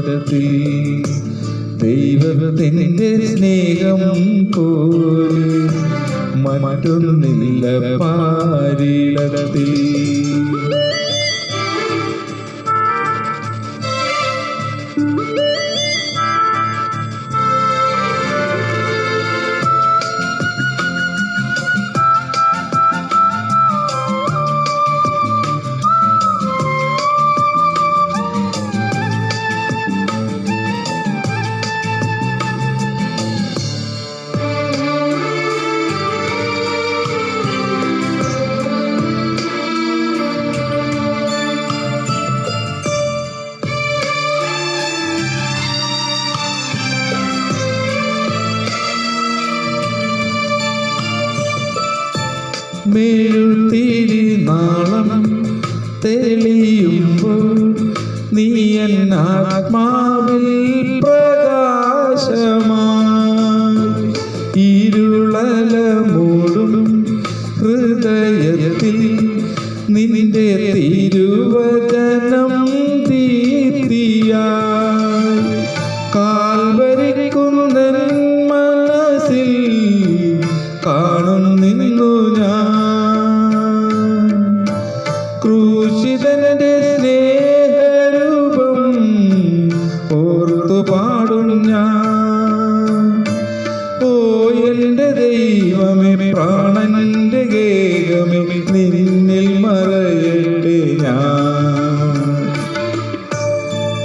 ജീവിതത്തിൽ ദൈവത്തിന്റെ സ്നേഹം പോലെ മറ്റൊന്നില്ല പാരിടത്തിൽ. മെഴുത്തിരി നാളം തെളിയുമ്പോൾ നീ എൻ ആത്മാവിൽ പ്രകാശമായി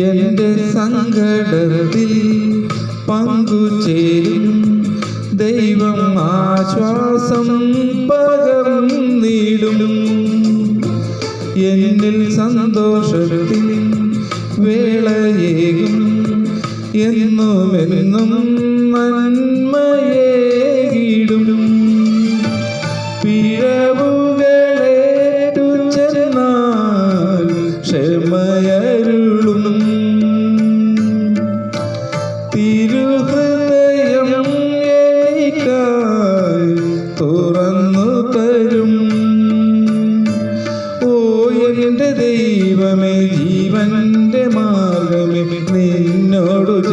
എന്റെ സങ്കടത്തിൽ പങ്കുചേരും ദൈവം ആശ്വാസം പകർന്നിടും എന്നിൽ സന്തോഷത്തിൽ വേളയേകും. എന്നും എന്നും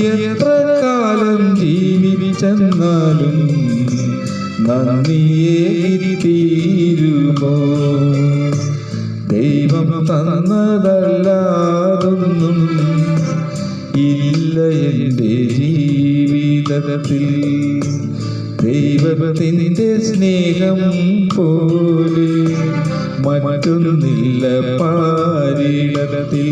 എത്ര കാലം ജീവിച്ചെന്നാലും നന്ദിയേ തീരുമോ? ദൈവം തന്നതല്ലാതൊന്നും ഇല്ല എന്റെ ജീവിതത്തിൽ. ദൈവത്തിന്റെ സ്നേഹം പോലെ മറ്റൊന്നില്ല പാരിടത്തിൽ.